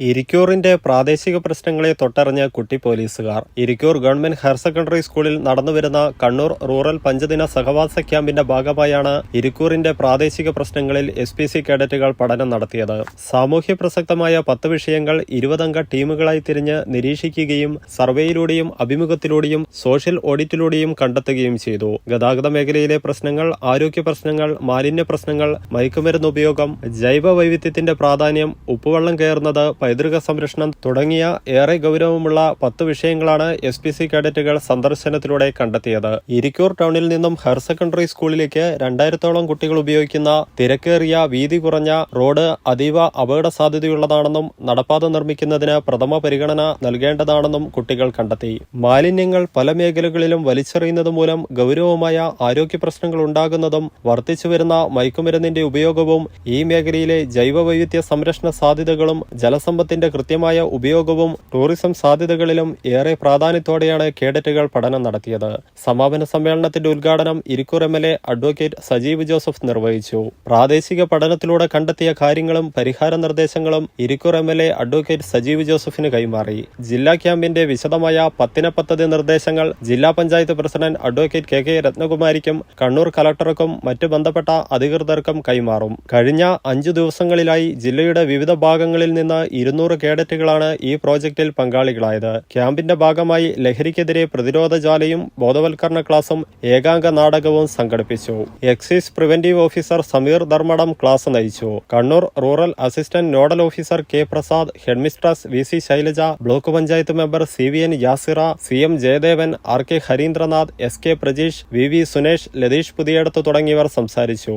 ഇരിക്കൂറിന്റെ പ്രാദേശിക പ്രശ്നങ്ങളെ തൊട്ടറിഞ്ഞ കുട്ടി പോലീസുകാർ ഇരിക്കൂർ ഗവൺമെന്റ് ഹയർ സെക്കൻഡറി സ്കൂളിൽ നടന്നുവരുന്ന കണ്ണൂർ റൂറൽ പഞ്ചദിന സഹവാസ ക്യാമ്പിന്റെ ഭാഗമായാണ് ഇരിക്കൂറിന്റെ പ്രാദേശിക പ്രശ്നങ്ങളിൽ എസ് പി സി കേഡറ്റുകൾ പഠനം നടത്തിയത്. സാമൂഹ്യ പ്രസക്തമായ പത്ത് വിഷയങ്ങൾ ഇരുപതംഗ ടീമുകളായി തിരിഞ്ഞ് നിരീക്ഷിക്കുകയും സർവേയിലൂടെയും അഭിമുഖത്തിലൂടെയും സോഷ്യൽ ഓഡിറ്റിലൂടെയും കണ്ടെത്തുകയും ചെയ്തു. ഗതാഗത മേഖലയിലെ പ്രശ്നങ്ങൾ ആരോഗ്യ പ്രശ്നങ്ങൾ മാലിന്യ പ്രശ്നങ്ങൾ മയക്കുമരുന്ന് ഉപയോഗം ജൈവ വൈവിധ്യത്തിന്റെ പ്രാധാന്യം ഉപ്പുവെള്ളം കയറുന്നത് പൈതൃക സംരക്ഷണം തുടങ്ങിയ ഏറെ ഗൗരവമുള്ള പത്ത് വിഷയങ്ങളാണ് എസ് പി സി കേഡറ്റുകൾ സന്ദർശനത്തിലൂടെ കണ്ടെത്തിയത്. ഇരിക്കൂർ ടൗണിൽ നിന്നും ഹയർ സെക്കൻഡറി സ്കൂളിലേക്ക് രണ്ടായിരത്തോളം കുട്ടികൾ ഉപയോഗിക്കുന്ന തിരക്കേറിയ വീതി കുറഞ്ഞ റോഡ് അതീവ അപകട സാധ്യതയുള്ളതാണെന്നും നടപ്പാത നിർമ്മിക്കുന്നതിന് പ്രഥമ പരിഗണന നൽകേണ്ടതാണെന്നും കുട്ടികൾ കണ്ടെത്തി. മാലിന്യങ്ങൾ പല മേഖലകളിലും വലിച്ചെറിയുന്നത് മൂലം ഗൗരവമായ ആരോഗ്യ പ്രശ്നങ്ങൾ ഉണ്ടാകുന്നതും വർദ്ധിച്ചുവരുന്ന മയക്കുമരുന്നിന്റെ ഉപയോഗവും ഈ മേഖലയിലെ ജൈവവൈവിധ്യ സംരക്ഷണ സാധ്യതകളും ജലസമ്പത്തിന്റെ കൃത്യമായ ഉപയോഗവും ടൂറിസം സാധ്യതകളിലും ഏറെ പ്രാധാന്യത്തോടെയാണ് കേഡറ്റുകൾ പഠനം നടത്തിയത്. സമാപന സമ്മേളനത്തിന്റെ ഉദ്ഘാടനം Irikkur M L A advocate Sajeev Joseph നിർവഹിച്ചു. പ്രാദേശിക പഠനത്തിലൂടെ കണ്ടെത്തിയ കാര്യങ്ങളും പരിഹാര നിർദ്ദേശങ്ങളും Irikkur M L A advocate Sajeev ജോസഫിന് കൈമാറി. ജില്ലാ ക്യാമ്പിന്റെ വിശദമായ പത്തിന പദ്ധതി നിർദ്ദേശങ്ങൾ ജില്ലാ panchayat president advocate K K രത്നകുമാരിക്കും Kannur കലക്ടർക്കും മറ്റ് ബന്ധപ്പെട്ട അധികൃതർക്കും കൈമാറും. കഴിഞ്ഞ അഞ്ചു ദിവസങ്ങളിലായി ജില്ലയുടെ വിവിധ ഭാഗങ്ങളിൽ നിന്ന് ഇരുന്നൂറ് കേഡറ്റുകളാണ് ഈ പ്രോജക്റ്റിൽ പങ്കാളികളായത്. ക്യാമ്പിന്റെ ഭാഗമായി ലഹരിക്കെതിരെ പ്രതിരോധ ജാലയും ബോധവൽക്കരണ ക്ലാസും ഏകാംഗ നാടകവും സംഘടിപ്പിച്ചു. Excise preventive officer Sameer Dharmadam class നയിച്ചു. Kannur rural assistant nodal officer K Prasad headmistress V C Shailaja block panchayat member C V N Yasira C M Jayadevan R K Harindranath S K Prajeesh V V Sunesh Latheesh Puthiyadath തുടങ്ങിയവർ സംസാരിച്ചു.